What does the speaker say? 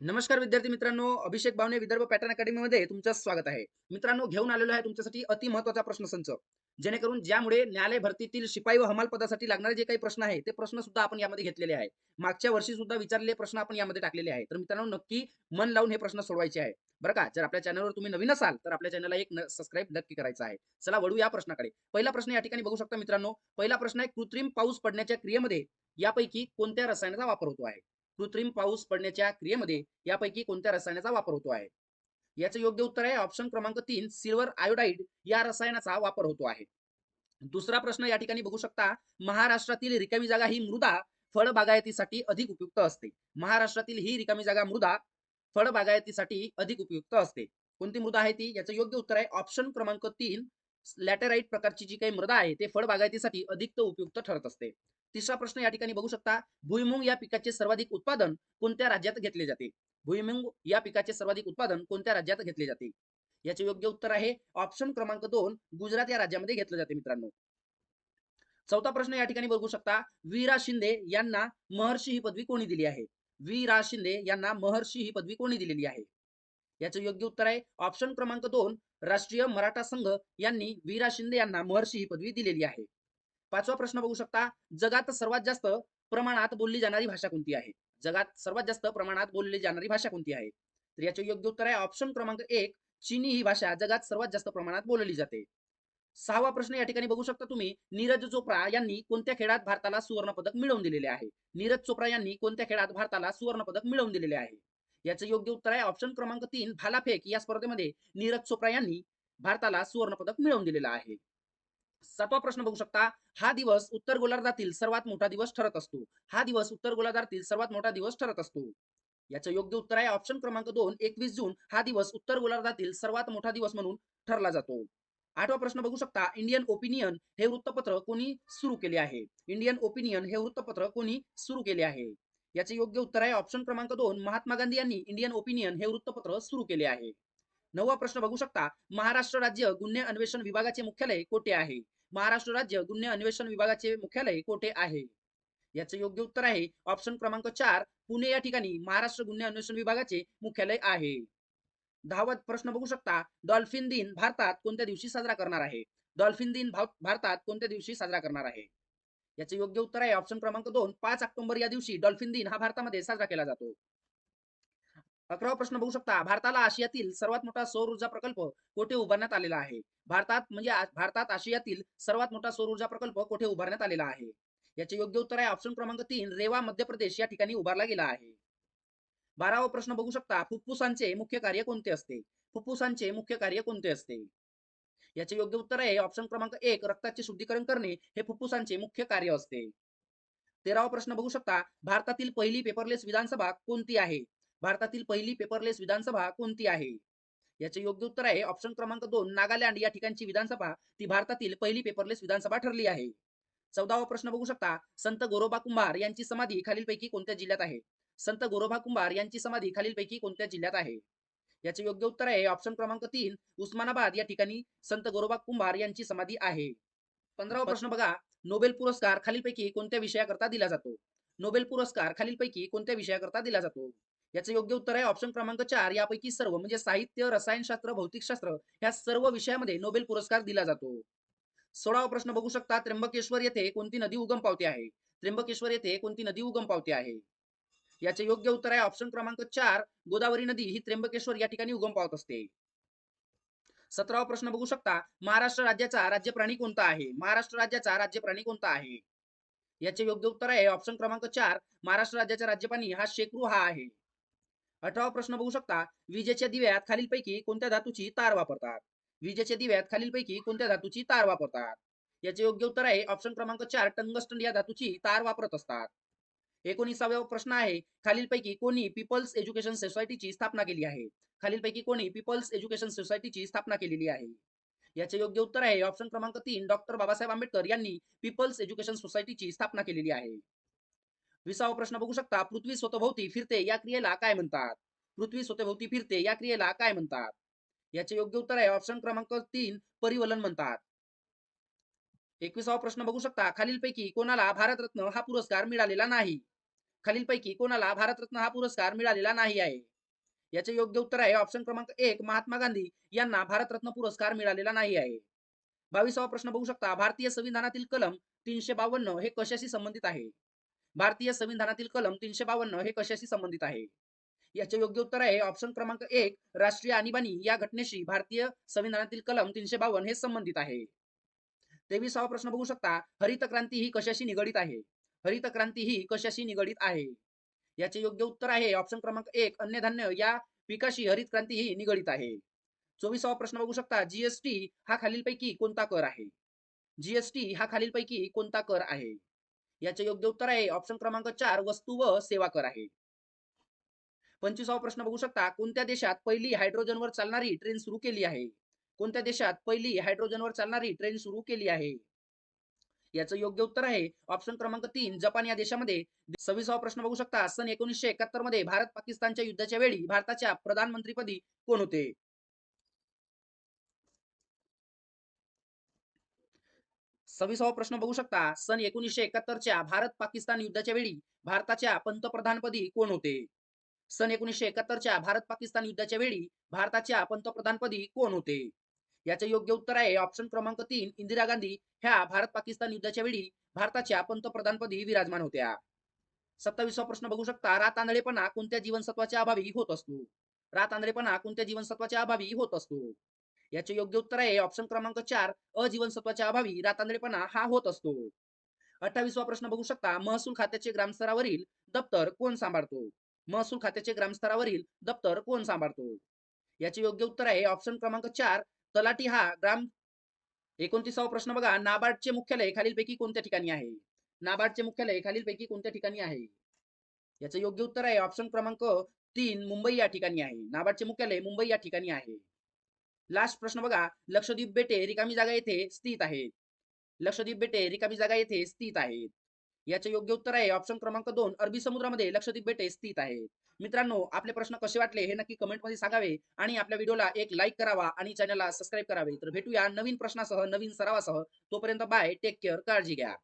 नमस्कार विद्यार्थी मित्रांनो अभिषेक भावने विदर्भ पॅटर्न अकॅडमीमध्ये तुमचं स्वागत आहे. मित्रांनो घेऊन आलेलो आहे तुमच्यासाठी अति महत्त्वाचा प्रश्नसंच. जेणेकरून ज्यामुळे न्यायालय भरतीतील शिपाई व हमाल पदासाठी लागणारे जे काही प्रश्न आहे ते प्रश्न सुद्धा आपण यामध्ये घेतलेले आहे. मागच्या वर्षी सुद्धा विचारलेले प्रश्न आपण यामध्ये टाकलेले आहे. तर मित्रांनो नक्की मन लावून हे प्रश्न सोडवायचे आहे. बरं का? जर आपल्या चॅनलवर तुम्ही नवीन असाल तर आपल्या चॅनलला एक सबस्क्राईब नक्की करायचं आहे. चला वळू या प्रश्नाकडे. पहिला प्रश्न या ठिकाणी बघू शकता मित्रांनो. पहिला प्रश्न आहे कृत्रिम पाऊस पडण्याच्या क्रियेमध्ये यापैकी कोणत्या रसायनाचा वापर होतो आहे? कृत्रिम पाऊस पडण्याच्या क्रियेमध्ये यापैकी कोणत्या रसायनाचा वापर होतो आहे? याचं योग्य उत्तर आहे ऑप्शन क्रमांक तीन सिल्वर आयोडाईड या रसायनाचा वापर होतो आहे. दुसरा प्रश्न या ठिकाणी बघू शकता महाराष्ट्रातील रिकामी जागा ही मृदा फळ बागायतीसाठी अधिक उपयुक्त असते. महाराष्ट्रातील ही रिकामी जागा मृदा फळ बागायतीसाठी अधिक उपयुक्त असते. कोणती मृदा आहे ती? याचं योग्य उत्तर आहे ऑप्शन क्रमांक तीन लॅटेराईट प्रकारची जी काही मृदा आहे ते फळबागायतीसाठी अधिक उपयुक्त ठरत असते. तिसरा प्रश्न या ठिकाणी बघू शकता भुईमुंग या पिकाचे सर्वाधिक उत्पादन कोणत्या राज्यात घेतले जाते? भुईमुंग या पिकाचे सर्वाधिक उत्पादन कोणत्या राज्यात घेतले जाते? याचे योग्य उत्तर आहे ऑप्शन क्रमांक दोन गुजरात या राज्यामध्ये घेतलं जाते मित्रांनो. चौथा प्रश्न या ठिकाणी बघू शकता वीरा शिंदे यांना महर्षी ही पदवी कोणी दिली आहे? वीरा शिंदे यांना महर्षी ही पदवी कोणी दिलेली आहे? याचं योग्य उत्तर आहे. ऑप्शन क्रमांक दोन राष्ट्रीय मराठा संघ यांनी वीरा शिंदे यांना महर्षी ही पदवी दिलेली आहे. पाचवा प्रश्न बघू शकता. जगात सर्वात जास्त प्रमाणात बोलली जाणारी भाषा कोणती आहे? जगात सर्वात जास्त प्रमाणात बोलली जाणारी भाषा कोणती आहे? तर याचे योग्य उत्तर आहे. ऑप्शन क्रमांक एक चीनी ही भाषा जगात सर्वात जास्त प्रमाणात बोलली जाते. सहावा प्रश्न या ठिकाणी बघू शकता तुम्ही. नीरज चोप्रा यांनी कोणत्या खेळात भारताला सुवर्ण पदक मिळवून दिलेले आहे? नीरज चोप्रा यांनी कोणत्या खेळात भारताला सुवर्ण पदक मिळवून दिलेले आहे? याचं योग्य उत्तर आहे ऑप्शन क्रमांक तीन भालाफेक. या स्पर्धेमध्ये नीरज चोप्रा यांनी भारताला सुवर्ण पदक मिळवून दिलेलं आहे. सातवा प्रश्न बघू शकता. हा दिवस उत्तर गोलार्धातील सर्वात मोठा दिवस ठरत असतो. हा दिवस उत्तर गोलार्धातील सर्वात मोठा दिवस ठरत असतो. याचं योग्य उत्तर आहे ऑप्शन क्रमांक दोन एकवीस जून. हा दिवस उत्तर गोलार्धातील सर्वात मोठा दिवस म्हणून ठरला जातो. आठवा प्रश्न बघू शकता. इंडियन ओपिनियन हे वृत्तपत्र कोणी सुरू केले आहे? इंडियन ओपिनियन हे वृत्तपत्र कोणी सुरू केले आहे? याचे योग्य उत्तर आहे ऑप्शन क्रमांक दोन महात्मा गांधी यांनी इंडियन ओपिनियन हे वृत्तपत्र सुरू केले आहे. नववा प्रश्न बघू शकता. महाराष्ट्र राज्य गुन्हे अन्वेषण विभागाचे मुख्यालय कोठे आहे? महाराष्ट्र राज्य गुन्हे अन्वेषण विभागाचे मुख्यालय कोठे आहे? याचे योग्य उत्तर आहे ऑप्शन क्रमांक चार पुणे या ठिकाणी महाराष्ट्र गुन्हे अन्वेषण विभागाचे मुख्यालय आहे. दहावा प्रश्न बघू शकता. डॉल्फिन दिन भारतात कोणत्या दिवशी साजरा करणार आहे? डॉल्फिन दिन भारतात कोणत्या दिवशी साजरा करणार आहे? याचे योग्य उत्तर आहे. ऑप्शन क्रमांक दोन पाच ऑक्टोबर या दिवशी डॉल्फिन दिन हा भारतामध्ये साजरा केला जातो. अकरावा प्रश्न बघू शकता. भारताला आशियातील सर्वात मोठा सौर ऊर्जा प्रकल्प कोठे उभारण्यात आलेला आहे? भारतात म्हणजे भारतात आशियातील सर्वात मोठा सौर ऊर्जा प्रकल्प कोठे उभारण्यात आलेला आहे? याचे योग्य उत्तर आहे. ऑप्शन क्रमांक तीन रेवा मध्य प्रदेश या ठिकाणी उभारला गेला आहे. बारावा प्रश्न बघू शकता. फुफ्फुसांचे मुख्य कार्य कोणते असते? फुफ्फुसांचे मुख्य कार्य कोणते असते? याचे योग्य उत्तर आहे ऑप्शन क्रमांक एक रक्ताचे शुद्धीकरण करणे हे फुफ्फुसांचे मुख्य कार्य असते. तेरावा प्रश्न बघू शकता भारतातील पहिली पेपरलेस विधानसभा कोणती आहे? भारतातील पहिली पेपरलेस विधानसभा कोणती आहे? याचे योग्य उत्तर आहे ऑप्शन क्रमांक दोन नागालँड या ठिकाणची विधानसभा ती भारतातील पहिली पेपरलेस विधानसभा ठरली आहे. चौदावा प्रश्न बघू शकता संत गोरोबा कुंभार यांची समाधी खालीलपैकी कोणत्या जिल्ह्यात आहे? संत गोरोबा कुंभार यांची समाधी खालीलपैकी कोणत्या जिल्ह्यात आहे? याचे योग्य उत्तर आहे. ऑप्शन क्रमांक तीन उस्मानाबाद या ठिकाणी संत गोरोबा कुंभार यांची समाधी आहे. पंधरावा प्रश्न बघा. नोबेल पुरस्कार खालीलपैकी कोणत्या विषयाकरता दिला जातो? नोबेल पुरस्कार खालीलपैकी कोणत्या विषयाकरता दिला जातो? याचं योग्य उत्तर आहे. ऑप्शन क्रमांक चार यापैकी सर्व म्हणजे साहित्य रसायनशास्त्र भौतिकशास्त्र ह्या सर्व विषयामध्ये नोबेल पुरस्कार दिला जातो. सोळावा प्रश्न बघू शकता. त्र्यंबकेश्वर येथे कोणती नदी उगम पावते आहे? त्र्यंबकेश्वर येथे कोणती नदी उगम पावते आहे? याचे योग्य उत्तर आहे ऑप्शन क्रमांक चार गोदावरी नदी. ही त्र्यंबकेश्वर या ठिकाणी उगम पावत असते. सतरावा प्रश्न बघू शकता. महाराष्ट्र राज्याचा राज्य प्राणी कोणता आहे? महाराष्ट्र राज्याचा राज्य प्राणी कोणता आहे? याचे योग्य उत्तर आहे ऑप्शन क्रमांक चार महाराष्ट्र राज्याचा राज्यपाणी हा शेकरू हा आहे. अठरावा प्रश्न बघू शकता. विजेच्या दिव्यात खालीलपैकी कोणत्या धातूची तार वापरतात? विजेच्या दिव्यात खालीलपैकी कोणत्या धातूची तार वापरतात? याचे योग्य उत्तर आहे ऑप्शन क्रमांक चार टंगस्टन या धातूची तार वापरत असतात. एकोणीसावा प्रश्न आहे खालीलपैकी कोणी पीपल्स एज्युकेशन सोसायटीची स्थापना केली आहे? खालीलपैकी कोणी पीपल्स एज्युकेशन सोसायटीची स्थापना केलेली आहे? याचे योग्य उत्तर आहे ऑप्शन क्रमांक तीन डॉक्टर बाबासाहेब आंबेडकर यांनी पीपल्स एज्युकेशन सोसायटीची स्थापना केलेली आहे. विसावा प्रश्न बघू शकता पृथ्वी स्वतःभोवती फिरते या क्रियेला काय म्हणतात? पृथ्वी स्वतःभोवती फिरते या क्रियेला काय म्हणतात? याचे योग्य उत्तर आहे ऑप्शन क्रमांक तीन परिवलन म्हणतात. एकविसावा प्रश्न बघू शकता खालीलपैकी कोणाला भारतरत्न हा पुरस्कार मिळालेला नाही? खालीलपैकी कोणाला भारतरत्न हा पुरस्कार मिळालेला नाही आहे. याचे योग्य उत्तर आहे ऑप्शन क्रमांक एक महात्मा गांधी यांना भारतरत्न पुरस्कार मिळालेला नाही आहे. बावीसावा प्रश्न बघू शकता. भारतीय संविधानातील कलम तीनशे बावन्न हे कशाशी संबंधित आहे? भारतीय संविधानातील कलम तीनशे बावन्न हे कशाशी संबंधित आहे? याचे योग्य उत्तर आहे ऑप्शन क्रमांक एक राष्ट्रीय आणीबाणी या घटनेशी भारतीय संविधानातील कलम तीनशे बावन्न हे संबंधित आहे. तेवीसावा प्रश्न बघू शकता. हरित क्रांती ही कशाशी निगडीत आहे? हरित क्रांती ही कशाशी निगडीत आहे? याचे योग्य उत्तर आहे. ऑप्शन क्रमांक एक अन्नधान्य या पिकाशी हरित क्रांती ही निगडीत आहे. चोवीसावा प्रश्न बघू शकता. जीएसटी हा खालीलपैकी कोणता कर आहे? जीएसटी हा खालीलपैकी कोणता कर आहे? याचे योग्य उत्तर आहे. ऑप्शन क्रमांक चार वस्तू व सेवा कर आहे. पंचवीसावा प्रश्न बघू शकता. कोणत्या देशात पहिली हायड्रोजनवर चालणारी ट्रेन सुरू केली आहे? कोणत्या देशात पहिली हायड्रोजनवर चालणारी ट्रेन सुरू केली आहे? याचं योग्य उत्तर आहे. ऑप्शन क्रमांक तीन जपान या देशामध्ये सव्वीसावा प्रश्न बघू शकता. सन एकोणीसशे एकाहत्तरमध्ये भारत पाकिस्तानच्या युद्धाच्या वेळी भारताच्या प्रधानमंत्रीपदी कोण होते? सव्वीसावा प्रश्न बघू शकता. सन एकोणीसशे एकाहत्तरच्या भारत पाकिस्तान युद्धाच्या वेळी भारताच्या पंतप्रधानपदी कोण होते? सन एकोणीसशे एकाहत्तरच्या भारत पाकिस्तान युद्धाच्या वेळी भारताच्या पंतप्रधानपदी कोण होते? याचे योग्य उत्तर आहे. ऑप्शन क्रमांक तीन इंदिरा गांधी ह्या भारत पाकिस्तान युद्धाच्या वेळी भारताच्या पंतप्रधानपदी विराजमान होत्या. सत्तावीसवा प्रश्न बघू शकता. रात आंधळेपणा कोणत्या जीवनसत्वाच्या अभावी होत असतो? रात आंधळेपणा कोणत्या जीवनसत्वाच्या अभावी होत असतो? याचे योग्य उत्तर आहे. ऑप्शन क्रमांक चार अजीवनसत्वाच्या अभावी रात आंधळेपणा हा होत असतो. अठ्ठावीसवा प्रश्न बघू शकता. महसूल खात्याचे ग्रामस्तरावरील दप्तर कोण सांभाळतो? महसूल खात्याचे ग्रामस्तरावरील दप्तर कोण सांभाळतो? याचे योग्य उत्तर आहे. ऑप्शन क्रमांक चार तलाठी हा ग्राम एकोणतीसावा प्रश्न बघा. नाबार्डचे मुख्यालय खालीलपैकी कोणत्या ठिकाणी आहे? नाबार्डचे मुख्यालय खालीलपैकी कोणत्या ठिकाणी आहे? याचं योग्य उत्तर आहे. ऑप्शन क्रमांक तीन मुंबई या ठिकाणी आहे. नाबार्डचे मुख्यालय मुंबई या ठिकाणी आहे. लास्ट प्रश्न बघा. लक्षद्वीप बेटे रिकामी जागा येथे स्थित आहेत लक्षद्वीप बेटे रिकामी जागा येथे स्थित आहेत याचे योग्य उत्तर आहे. ऑप्शन क्रमांक दोन अरबी समुद्रामध्ये लक्षद्वीप बेटे स्थित आहेत. मित्रांनो आपले प्रश्न कसे वाटले हे नक्की कमेंटमध्ये सांगावे आणि आपल्या व्हिडिओला एक लाईक करावा आणि चॅनलला सबस्क्राईब करावे. तर भेटूया नवीन प्रश्नासह नवीन सरावासह. तोपर्यंत बाय टेक केअर काळजी घ्या.